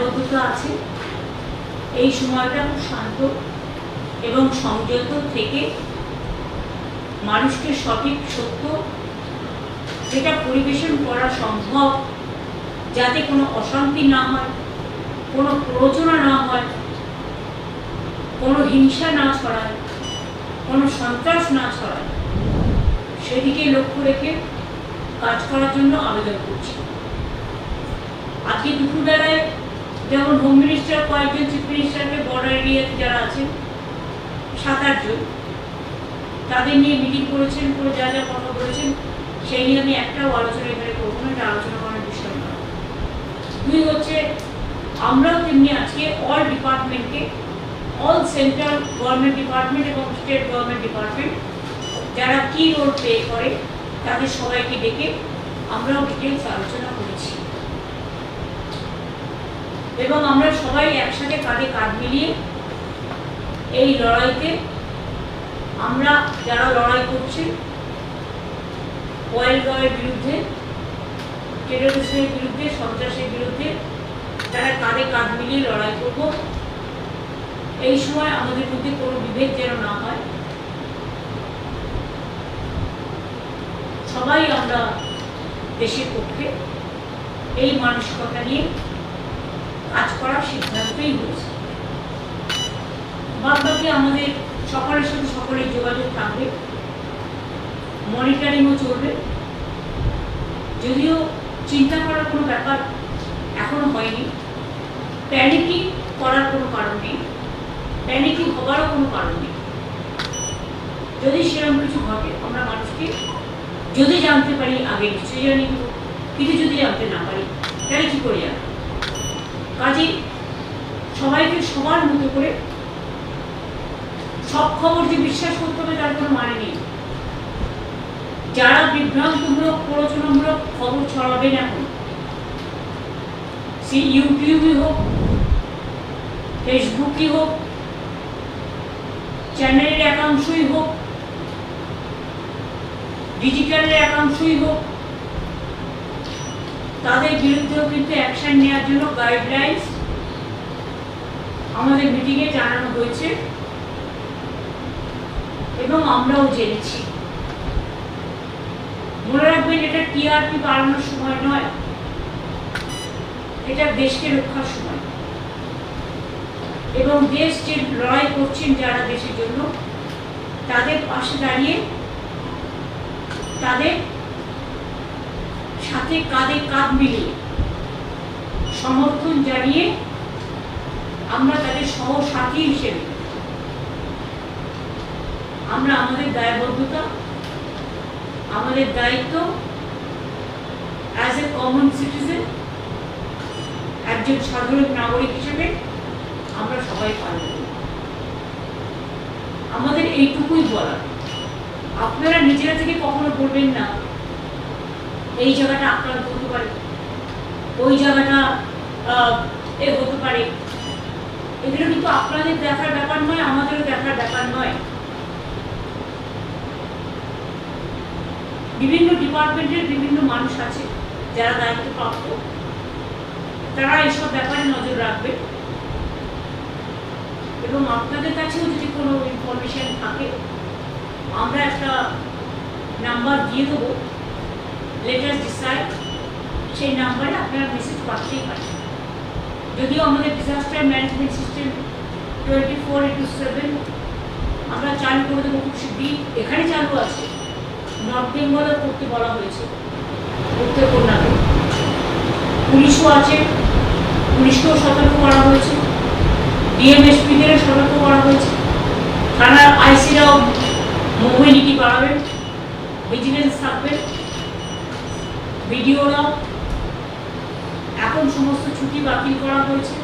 দায়বদ্ধতা আছে। এই সময়টা খুব শান্ত এবং সংযত থেকে মানুষকে সঠিক, সত্য যেটা পরিবেশন করা সম্ভব যাতে কোনো অশান্তি না হয়, কোনো প্ররোচনা না হয়, কোনো হিংসা না ছড়ায়, কোনো সন্ত্রাস না ছড়ায়, সেদিকে লক্ষ্য রেখে কাজ করার জন্য আবেদন করছি। আজকে দুপুরবেলায় যেমন হোম মিনিস্টার কয়েকজন চিফ মিনিস্টারকে বর্ডার এরিয়াতে যারা আছেন সাত আটজন তাদের নিয়ে মিটিং করেছেন করে যা যা কথা বলেছেন, সেই নিয়ে আমি একটাও আলোচনা এখানে করব না, এটা আলোচনা করার বিষয় নয় দুই হচ্ছে, আমরাও তেমনি আজকে অল ডিপার্টমেন্টকে অল সেন্ট্রাল গভর্নমেন্ট ডিপার্টমেন্ট এবং স্টেট গভর্নমেন্ট ডিপার্টমেন্ট যারা কি রোল প্লে করে, তাদের সবাইকে ডেকে আমরাও ডিটেলস আলোচনা করেছি। এবং আমরা সবাই একসাথে কাঁধে কাঁধ মিলিয়ে এই লড়াইতে, আমরা যারা লড়াই করছি ওয়েল গয়ের বিরুদ্ধে, টেরোরিস্টের বিরুদ্ধে, সন্ত্রাসের বিরুদ্ধে তারা কাঁধে কাঁধ মিলিয়ে লড়াই করব, এই সময় আমাদের মধ্যে কোনো বিভেদ যেন না হয়। সবাই আমরা দেশের পক্ষে এই মানসিকতা নিয়ে কাজ করার সিদ্ধান্তই হয়েছে বাদ বাকি আমাদের সকলের সাথে সকলের যোগাযোগ থাকবে মনিটরিংও চলবে। যদিও চিন্তা করার কোনো ব্যাপার এখনও হয়নি। প্যানিকিং করার কোনো কারণ নেই। প্যানিকিং হবারও কোনো কারণ নেই। যদি সেরকম কিছু ঘটে, আমরা মানুষকে যদি জানতে পারি, আগে নিশ্চয়ই জানি কিন্তু যদি জানতে না পারি, তাহলে কি করে জানব কাজে সবাইকে সবার মতো করে সব খবর যে বিশ্বাস করতে হবে তার কোনো মানে নেই। যারা বিভ্রান্তমূলক, প্ররোচনামূলক খবর ছড়াবেন এখন, সে ইউটিউবই হোক, ফেসবুকই হোক, চ্যানেলের একাংশই হোক, ডিজিটালের একাংশই হোক তাদের বিরুদ্ধেও কিন্তু অ্যাকশন নেওয়ার জন্য গাইডলাইন্স আমাদের মিটিংয়ে জানানো হয়েছে এবং আমরাও জেনেছি। মনে রাখবেন, এটা টিআরপি বাড়ানোর সময় নয়, এটা দেশকে রক্ষার সময়। এবং দেশ যে লড়াই করছেন যারা দেশের জন্য, তাদের পাশে দাঁড়িয়ে তাদের সাথে কাঁধে কাঁধ মিলিয়ে সমর্থন জানিয়ে আমরা তাদের সহসাথী হিসেবে আমরা আমাদের দায়বদ্ধতা, আমাদের দায়িত্ব অ্যাজ এ কমন সিটিজেন একজন সাধারণ নাগরিক হিসেবে আমরা সবাই পালন করি। আমাদের এইটুকুই বলা আপনারা নিজেরা থেকে কখনো বলবেন না এই জায়গাটা আক্রান্ত হতে পারে। ওই জায়গাটা এ হতে পারে। এগুলো কিন্তু আপনাদের দেখার ব্যাপার নয়, আমাদেরও দেখার ব্যাপার নয়। বিভিন্ন ডিপার্টমেন্টের বিভিন্ন মানুষ আছে, যারা দায়িত্বপ্রাপ্ত। তারা এইসব ব্যাপারে নজর রাখবে। এবং আপনাদের কাছেও যদি কোনো ইনফরমেশন থাকে, আমরা একটা নাম্বার দিয়ে দেবো। লেটার ডিসাইড সেই নাম্বারে আপনারা মেসেজ পাঠাতেই পারেন যদিও আমাদের disaster management system twenty four into seven আমরা চালু করে দেবো খুব শিগগিরই এখানে চালু আছে। নর্থ বেঙ্গলও করতে বলা হয়েছে। করতে কন্যাকে পুলিশও আছে। পুলিশকেও সতর্ক করা হয়েছে। ডিএমএসপিদেরও সতর্ক করা হয়েছে। থানার আইসিরাও মোবিলিটি বাড়াবেন ভিজিলেন্স থাকবেন ভিডিওরাও এখন সমস্ত ছুটি বাতিল করা হয়েছে।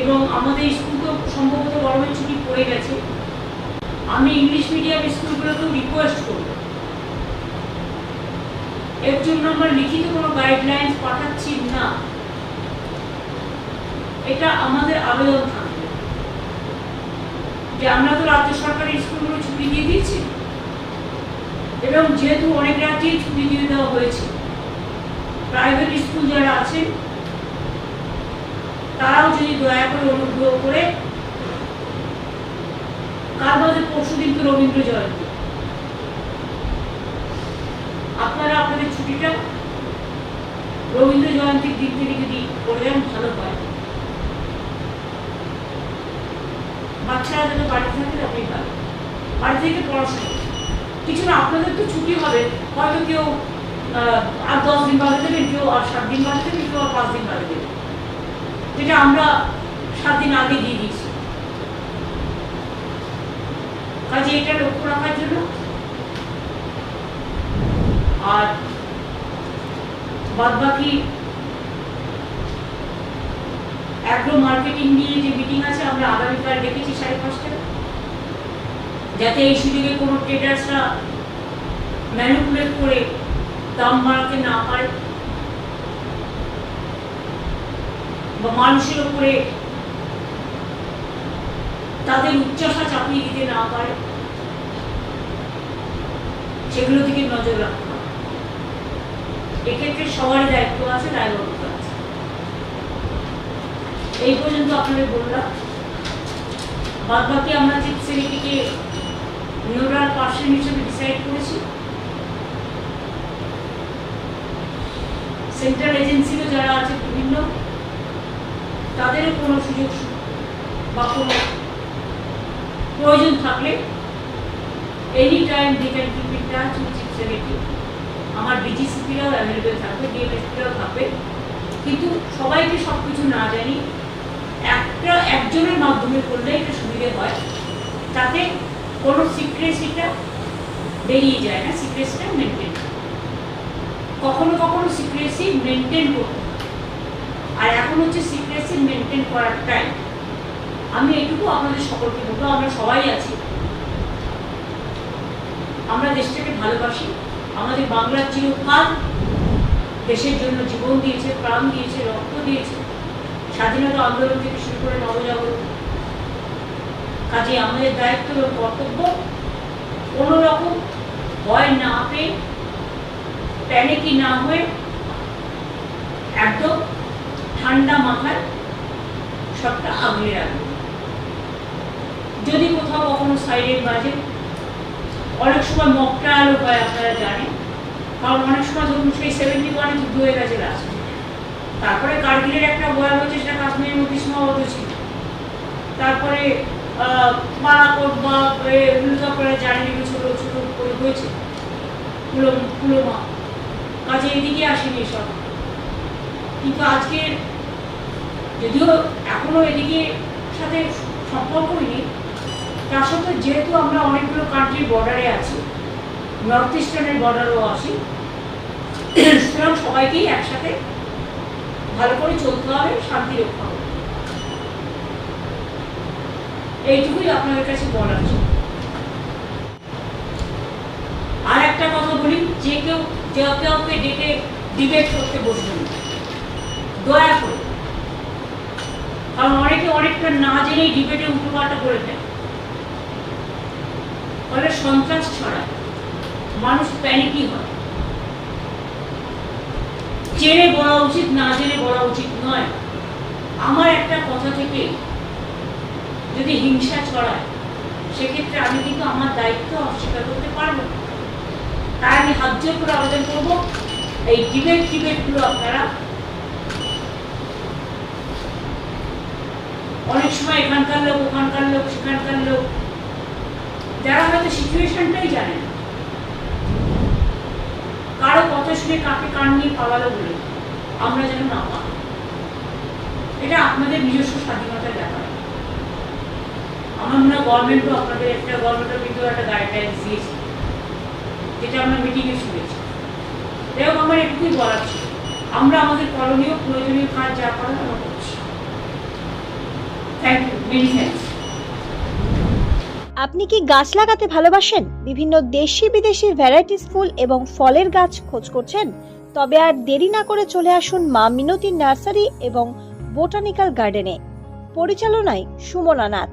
এবং আমাদের স্কুল তো সম্ভবত গরমের ছুটি পড়ে গেছে। আমি ইংলিশ মিডিয়াম স্কুলগুলোকেও রিকোয়েস্ট করব। এর জন্য আমরা লিখিত কোনো গাইডলাইন্স পাঠাচ্ছি না। এটা আমাদের আবেদন থাকবে। যে আমরা তো রাজ্য সরকারের স্কুলগুলো ছুটি দিয়ে দিয়েছি। এবং যেহেতু অনেক রাজ্যেই ছুটি দিয়ে দেওয়া হয়েছে প্রাইভেট স্কুল যারা আছেন তারাও যদি দয়া করে অনুগ্রহ করে কাল বাদে পরশু দিন তো রবীন্দ্র জয়ন্তী। আপনারা আপনাদের ছুটিটা রবীন্দ্র জয়ন্তীর দিক থেকে যদি করে দেন, ভালো হয়। বাচ্চারা যাতে বাড়িতে থাকে আপনি ভালো। বাড়ি থেকে পড়াশোনা কিছু না, আপনাদের তো ছুটি হবে। হয়তো কেউ আর দশ দিন বাদে দেবেন কেউ আর সাত দিন বাদে দেবেন কেউ আর পাঁচ দিন বাদে দেবেন যেটা আমরা সাত দিন আগে দিয়ে দিয়েছি। কাজে এটা লক্ষ্য রাখার জন্য। আর বাদ বাকি অ্যাগ্রো মার্কেটিং নিয়ে যে মিটিং আছে, আমরা আগামীকাল ডেকেছি সাড়ে পাঁচটা যাতে এই সুযোগে কোনো ট্রেডার্সরা ম্যানিপুলেট করে দাম বাড়াতে না পারে বা মানুষের উপরে তাদের উচ্চাসা চাপিয়ে দিতে না পারে, সেগুলো থেকে নজর রাখতে এক্ষেত্রে সবারই দায়িত্ব আছে, দায়বদ্ধতা আছে। এই পর্যন্ত আপনাদের বললাম। বাদ বাকি আমরা যে ছেলেটিকে নিউরাল পার্সন হিসেবে ডিসাইড করেছি। সেন্ট্রাল এজেন্সিরও যারা আছে বিভিন্ন, তাদেরও কোনো সুযোগ বা কোনো প্রয়োজন থাকলে any time they can keep in touch with chief আমার ডিজিসিপিরাও অ্যাভেলেবেল থাকবে ডিএমএসপিরাও থাকবে। কিন্তু সবাইকে সব কিছু না জানি, একটা, একজনের মাধ্যমে করলে এটা সুবিধে হয়। তাতে কোনো সিক্রেসিটা বেরিয়ে যায় না সিক্রেসিটা মেনটেন কখনো কখনো সিক্রেসি মেনটেন করতে আর এখন হচ্ছে সিক্রেসি মেনটেন করার টাইম আমি এটুকু আপনাদের সকলকে বলব, আমরা সবাই আছি। আমরা দেশটাকে ভালোবাসি। আমাদের বাংলার চিরকাল দেশের জন্য জীবন দিয়েছে, প্রাণ দিয়েছে, রক্ত দিয়েছে। স্বাধীনতা আন্দোলন থেকে শুরু করে নবজাগরণ কাজে আমাদের দায়িত্ব এবং কর্তব্য। কোনো রকম ভয় না পেয়ে প্যানিকি না হয়ে একদম ঠান্ডা মাথায় সবটা আগলে রাখবে। যদি কোথাও কখনো সাইডের বাজে, অনেক সময় মক ট্রায়ালও হয়, আপনারা জানেন। কারণ অনেক সময় ধরুন সেই সেভেন্টি ওয়ানে যুদ্ধ হয়ে গেছে লাস্ট তারপরে কার্গিলের একটা বয়ান হচ্ছে সেটা কাশ্মীরের মধ্যে সীমাবদ্ধ ছিল। তারপরে বালাকোট বা এগুলো আপনারা জানেন এগুলো ছোটো ছোটো করে হয়েছে। পুলো পুলোমা কাজে এদিকে আসেনি এসব। কিন্তু আজকে যদিও এখনও এদিকে সাথে সম্পর্কই নেই তার সত্ত্বেও যেহেতু আমরা অনেকগুলো কান্ট্রির বর্ডারে আছি নর্থ ইস্টার্নের বর্ডারও আছি, সুতরাং সবাইকেই একসাথে ভালো করে চলতে হবে, শান্তি রক্ষা হবে। এইটুকুই আপনাদের কাছে বলার জন্য। আর একটা কথা বলি, যে কেউ যে কাউকে ডেকে ডিবেট করতে বসবেন দয়া করে। কারণ অনেকে অনেকটা না জেনেই ডিবেটে উল্টোপাল্টা করে দেয়। ফলে সন্ত্রাস ছড়ায়। মানুষ প্যানিকই হয়। জেনে বলা উচিত, না জেনে বলা উচিত নয়। আমার একটা কথা থেকে যদি হিংসা ছড়ায়, সেক্ষেত্রে আমি কিন্তু আমার দায়িত্ব অস্বীকার করতে পারব। তাই আমি হাত জোর করে আবেদন করব। এই ডিবেট ডিবেটগুলো আপনারা অনেক সময় এখানকার লোক, ওখানকার লোক, সেখানকার লোক, যারা হয়তো সিচুয়েশনটাই জানে কারও কথা শুনে কাকে কান নিয়ে পাওয়ালো বলে আমরা যেন না পাই এটা আপনাদের নিজস্ব স্বাধীনতার ব্যাপার। আমার গভর্নমেন্টও আপনাদের একটা গভর্নমেন্টের কিন্তু একটা গাইডলাইন দিয়েছে, যেটা আমরা মিটিংয়ে শুনেছি। যাই হোক, আমার এটুকুই বলার ছিল। আমরা আমাদের করণীয়, প্রয়োজনীয় কাজ যা করার আমরা করছি। থ্যাংক ইউ মেনি থ্যাংকস আপনি কি গাছ লাগাতে ভালোবাসেন? বিভিন্ন দেশি বিদেশি ভ্যারাইটিস ফুল এবং ফলের গাছ খোঁজ করছেন? তবে আর দেরি না করে চলে আসুন মা মিনতি নার্সারি এবং বোটানিক্যাল গার্ডেনে। পরিচালনায় সুমনা নাথ।